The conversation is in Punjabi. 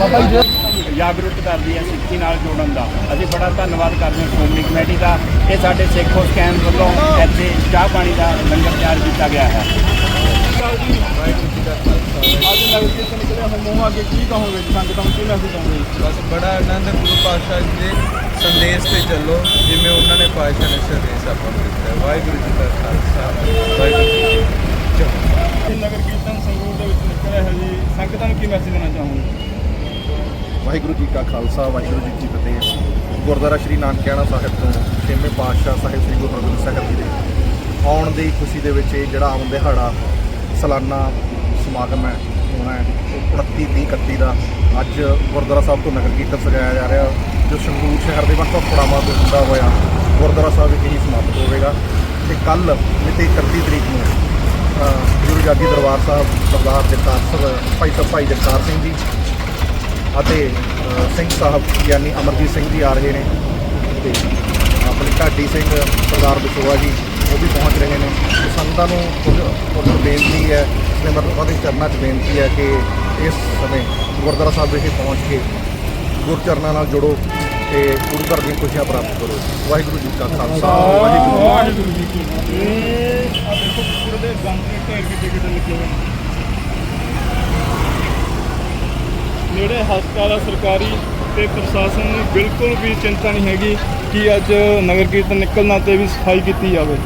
ਬਾਬਾ ਜੀ ਜਾਗਰੂਕ ਕਰਦੀ ਹੈ ਸਿੱਖੀ ਨਾਲ ਜੋੜਨ ਦਾ। ਅਸੀਂ ਬੜਾ ਧੰਨਵਾਦ ਕਰਦੇ ਹਾਂ ਸ਼੍ਰੋਮਣੀ ਕਮੇਟੀ ਦਾ ਇਹ ਸਾਡੇ ਸਿੱਖੋ ਸਕੈਨ ਵੱਲੋਂ ਇੱਥੇ ਚਾਹ ਪਾਣੀ ਦਾ ਲੰਗਰ ਤਿਆਰ ਕੀਤਾ ਗਿਆ ਹੈ। ਅੱਜ ਨਗਰ ਕੀਰਤਨ ਨਿਕਲਿਆ ਹੁਣ ਮੂੰਹ ਅੱਗੇ ਕੀ ਕਹੋਗੇ ਜੀ ਸੰਗਤਾਂ ਨੂੰ ਕੀ ਮੈਸੇਜ ਦਵੋਗੇ ਬਸ ਬੜਾ ਆਨੰਦ ਗੁਰੂ ਪਾਤਸ਼ਾਹ ਜੀ ਦੇ ਸੰਦੇਸ਼ ਤੇ ਚੱਲੋ ਜਿਵੇਂ ਉਹਨਾਂ ਨੇ ਪਾਤਸ਼ਾਹ ਨੇ ਸੰਦੇਸ਼ ਆਪਾਂ ਨੂੰ ਦਿੱਤਾ ਹੈ। ਵਾਹਿਗੁਰੂ ਜੀ ਦਾ ਖਾਲਸਾ ਵਾਹਿਗੁਰੂ ਜੀ ਕੀ ਫਤਿਹ। ਇਹ ਨਗਰ ਕੀਰਤਨ ਸੰਗਰੂਰ ਦੇ ਵਿੱਚ ਨਿਕਲਿਆ ਹੈ ਜੀ। ਸੰਗਤਾਂ ਨੂੰ ਕੀ ਮੈਸੇਜ ਦੇਣਾ ਚਾਹੋਗੇ? ਵਾਹਿਗੁਰੂ ਜੀ ਕਾ ਖਾਲਸਾ, ਵਾਹਿਗੁਰੂ ਜੀ ਕੀ ਫਤਿਹ। ਗੁਰਦੁਆਰਾ ਸ਼੍ਰੀ ਨਾਨਕਿਆਣਾ ਸਾਹਿਬ ਤੋਂ ਛੇਵੇਂ ਪਾਤਸ਼ਾਹ ਸਾਹਿਬ ਸ੍ਰੀ ਗੁਰੂ ਹਰਗੋਬਿੰਦ ਸਾਹਿਬ ਜੀ ਦੇ ਆਉਣ ਦੀ ਖੁਸ਼ੀ ਦੇ ਵਿੱਚ ਇਹ ਜਿਹੜਾ ਆਉਣ ਦਿਹਾੜਾ, ਸਾਲਾਨਾ ਸਮਾਗਮ ਹੈ, ਹੋਣਾ ਹੈ, ਉਹ 29 30 31 ਦਾ ਅੱਜ ਗੁਰਦੁਆਰਾ ਸਾਹਿਬ ਤੋਂ ਨਗਰ ਕੀਰਤਨ ਸਜਾਇਆ ਜਾ ਰਿਹਾ। ਜੋ ਸੰਗਰੂਰ ਸ਼ਹਿਰ ਦੇ ਵੱਖ ਵੱਖ ਪੜਾਵਾਂ ਤੋਂ ਹੁੰਦਾ ਹੋਇਆ, ਗੁਰਦੁਆਰਾ ਸਾਹਿਬ ਵਿਖੇ ਹੀ ਸਮਾਪਤ ਹੋਵੇਗਾ। ਤੇ ਕੱਲ ਮਿਤੀ 31 ਤਰੀਕ ਨੂੰ ਗੁਰੂ ਜਾਗੀ ਦਰਬਾਰ ਸਾਹਿਬ, ਸਰਦਾਰ ਜਗਤਾਰ ਸਿੰਘ, ਭਾਈ ਸਾਹਿਬ, ਭਾਈ ਜਗਤਾਰ ਸਿੰਘ ਜੀ ਅਤੇ ਸਿੰਘ ਸਾਹਿਬ ਗਿਆਨੀ ਅਮਰਜੀਤ ਸਿੰਘ ਜੀ ਆ ਰਹੇ ਨੇ। ਤੇ ਆਪਣੀ ਢਾਡੀ ਸਿੰਘ, ਸਰਦਾਰ ਬਸੋਆ ਜੀ, ਉਹ ਵੀ ਪਹੁੰਚ ਰਹੇ ਨੇ। ਤੇ ਸੰਗਤਾਂ ਨੂੰ ਉਹਨਾਂ ਨੂੰ ਬੇਨਤੀ ਹੈ ਇਸਨੇ ਮਤਲਬ ਉਹਦੇ ਚਰਨਾਂ 'ਚ ਬੇਨਤੀ ਹੈ ਕਿ ਇਸ ਸਮੇਂ ਗੁਰਦੁਆਰਾ ਸਾਹਿਬ ਵਿਖੇ ਪਹੁੰਚ ਕੇ ਗੁਰਚਰਨਾਂ ਨਾਲ ਜੁੜੋ ਤੇ ਗੁਰੂ ਘਰ ਦੀਆਂ ਖੁਸ਼ੀਆਂ ਪ੍ਰਾਪਤ ਕਰੋ। ਵਾਹਿਗੁਰੂ ਜੀ ਕਾ ਖਾਲਸਾ। ਵਾਹਿਗੁਰੂ ਜੀ ਕੀ ਫਤਿਹ। ਵਾਹਿਗੁਰੂ ਜੀ ਆ ਦੇਖੋ, ਪੂਰੇ ਦੇ ਗੰਦ ਦੇ ਢੇਰ ਕਿਤੇ ਕਿਤੇ ਨਿਕਲੇ ਹੋਏ ਜਿਹੜੇ ਹਸਪਤਾਲ ਆ ਸਰਕਾਰੀ ਤੇ ਪ੍ਰਸ਼ਾਸਨ ਨੂੰ ਬਿਲਕੁਲ ਵੀ ਚਿੰਤਾ ਨਹੀਂ ਹੈਗੀ ਕਿ ਅੱਜ ਨਗਰ ਕੀਰਤਨ ਨਿਕਲਣਾ ਤੇ ਵੀ ਸਫ਼ਾਈ ਕੀਤੀ ਜਾਵੇ।